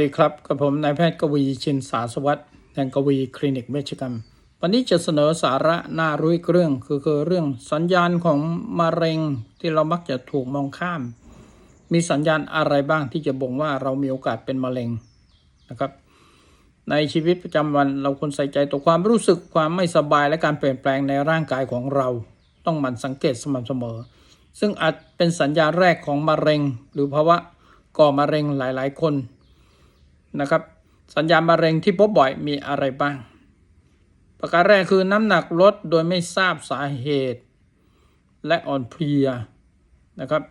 สวัสดีครับกับผมนายแพทย์กวีชินสาสวัสดิ์แห่งกวีคลินิกเวชกรรม วันนี้จะเสนอสาระน่ารู้อีกเรื่องคือคือเรื่องสัญญาณของมะเร็งที่เรามักจะถูกมองข้าม มีสัญญาณอะไรบ้างที่จะบ่งว่าเรามีโอกาสเป็นมะเร็งนะครับ ในชีวิตประจำวันเราควรใส่ใจต่อความรู้สึกความไม่สบายและการเปลี่ยนแปลงในร่างกายของเรา ต้องหมั่นสังเกตสม่ำเสมอ ซึ่งอาจเป็นสัญญาณแรกของมะเร็ง หรือภาวะก่อมะเร็งหลาย ๆ คน นะครับ สัญญาณมะเร็งที่พบบ่อยมีอะไรบ้าง ประการแรกคือน้ำหนักลดโดยไม่ทราบสาเหตุ และอ่อนเพลียนะครับ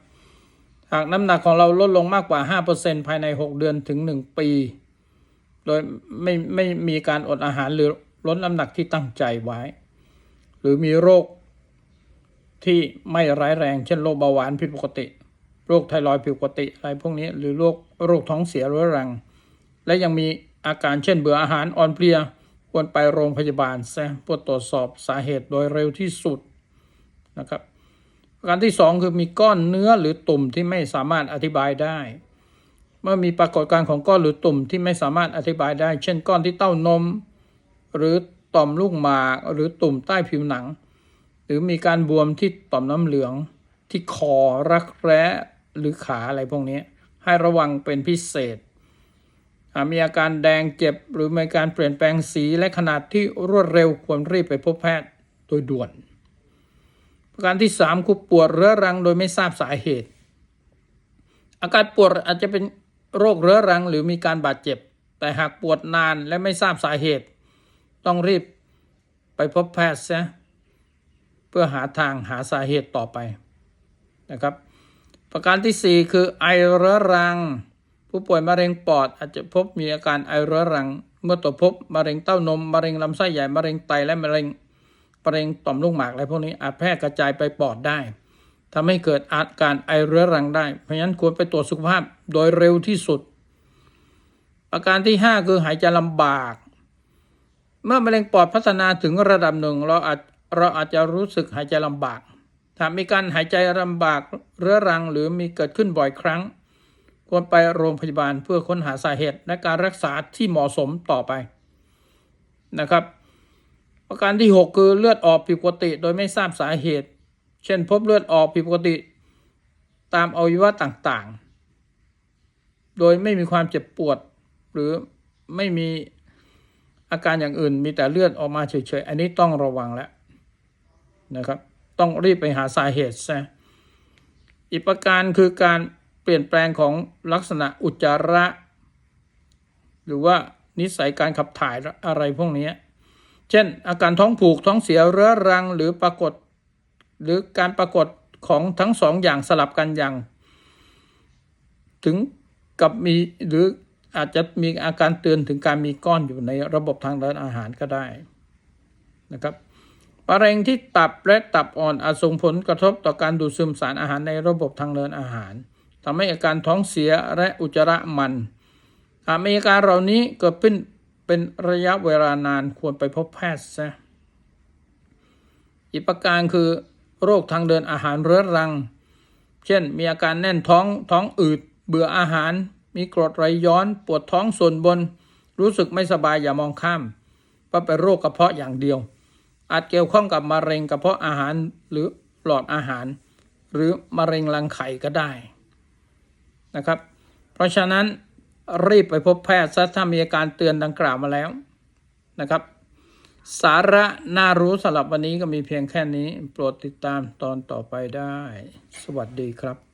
หากน้ำหนักของเราลดลงมากกว่า 5%ภายใน 6 เดือนถึง 1 ปี โดยไม่ไม่มีการอดอาหารหรือลดน้ำหนักที่ตั้งใจไว้ หรือมีโรคที่ไม่ร้ายแรง เช่นโรคเบาหวานผิดปกติ โรคไทรอยด์ผิดปกติอะไรพวกนี้ หรือโรคโรคท้องเสียเรื้อรัง และยังมีอาการเช่นเบื่ออาหารอ่อนเพลียควรไปโรงพยาบาลซะเพื่อตรวจสอบสาเหตุโดยเร็วที่สุดนะครับประการที่สองคือมีก้อนเนื้อหรือตุ่มที่ไม่สามารถอธิบายได้ เมื่อมีปรากฏการณ์ของก้อนหรือตุ่มที่ไม่สามารถอธิบายได้ เช่นก้อนที่เต้านม หรือต่อมลูกหมากหรือตุ่มใต้ผิวหนัง หรือมีการบวมที่ต่อมน้ำเหลืองที่คอรักแร้หรือขาอะไรพวกนี้ ให้ระวังเป็นพิเศษ มีอาการแดงเจ็บหรือมีการเปลี่ยนแปลงสีและขนาดที่รวดเร็วควรรีบไปพบแพทย์โดยด่วน ประการที่สามคือปวดเรื้อรังโดยไม่ทราบสาเหตุ อาการปวดอาจจะเป็นโรคเรื้อรังหรือมีการบาดเจ็บ แต่หากปวดนานและไม่ทราบสาเหตุ ต้องรีบไปพบแพทย์ซะเพื่อหาทางหาสาเหตุต่อไปนะครับ ประการที่สี่คือไอเรื้อรัง ผู้ป่วยมะเร็งปอดอาจจะพบมีอาการไอเรื้อรัง เมื่อตรวจพบมะเร็งเต้านมมะเร็งลำไส้ใหญ่มะเร็งไตและมะเร็งมะเร็งต่อมลูกหมากอะไรพวกนี้อาจแพร่กระจายไปปอดได้ทำให้เกิดอาการไอเรื้อรังได้ เพราะฉะนั้นควรไปตรวจสุขภาพโดยเร็วที่สุดประการที่ห้าคือหายใจลำบาก เมื่อมะเร็งปอดพัฒนาถึงระดับหนึ่ง เราอาจเราอาจจะรู้สึกหายใจลำบากถ้ามีการหายใจลำบากเรื้อรังหรือมีเกิดขึ้นบ่อยครั้ง ควรไปโรงพยาบาลเพื่อค้นหาสาเหตุและการรักษาที่เหมาะสมต่อไปนะครับ ประการที่ 6 คือเลือดออกผิดปกติโดยไม่ทราบสาเหตุ เช่นพบเลือดออกผิดปกติ ตามอวัยวะต่างๆ โดยไม่มีความเจ็บปวด หรือไม่มีอาการอย่างอื่น มีแต่เลือดออกมาเฉยๆ อันนี้ต้องระวังแล้วนะครับ ต้องรีบไปหาสาเหตุซะอีกประการคือการ ลี่ยนแปลงของลักษณะอุจจาระ หรือว่านิสัยการขับถ่ายอะไรพวกนี้ เช่น อาการท้องผูกท้องเสียเรื้อรังหรือปรากฏ หรือการปรากฏของทั้งสองอย่างสลับกันอย่าง ถึงกับมีหรืออาจจะมีอาการเตือนถึงการมีก้อนอยู่ในระบบทางเดินอาหารก็ได้นะครับมะเร็งที่ตับและตับอ่อนอาจส่งผลกระทบต่อการดูดซึมสารอาหารในระบบทางเดินอาหาร ทำให้อาการท้องเสียและอุจจาระมันหากมีอาการเหล่านี้เกิดขึ้นเป็นระยะเวลานานควรไปพบแพทย์ซะอีกประการคือ โรคทางเดินอาหารเรื้อรัง เช่น มีอาการแน่นท้องท้องอืด เบื่ออาหาร มีกรดไหลย้อน ปวดท้องส่วนบน รู้สึกไม่สบายอย่ามองข้ามเพราะเป็นโรคกระเพาะอย่างเดียว อาจเกี่ยวข้องกับมะเร็งกระเพาะอาหารหรือหลอดอาหาร หรือมะเร็งรังไข่ก็ได้ นะครับ เพราะฉะนั้นรีบไปพบแพทย์ซะถ้ามีอาการเตือนดังกล่าวมาแล้วนะครับ สาระน่ารู้สำหรับวันนี้ก็มีเพียงแค่นี้ โปรดติดตามตอนต่อไปได้ สวัสดีครับ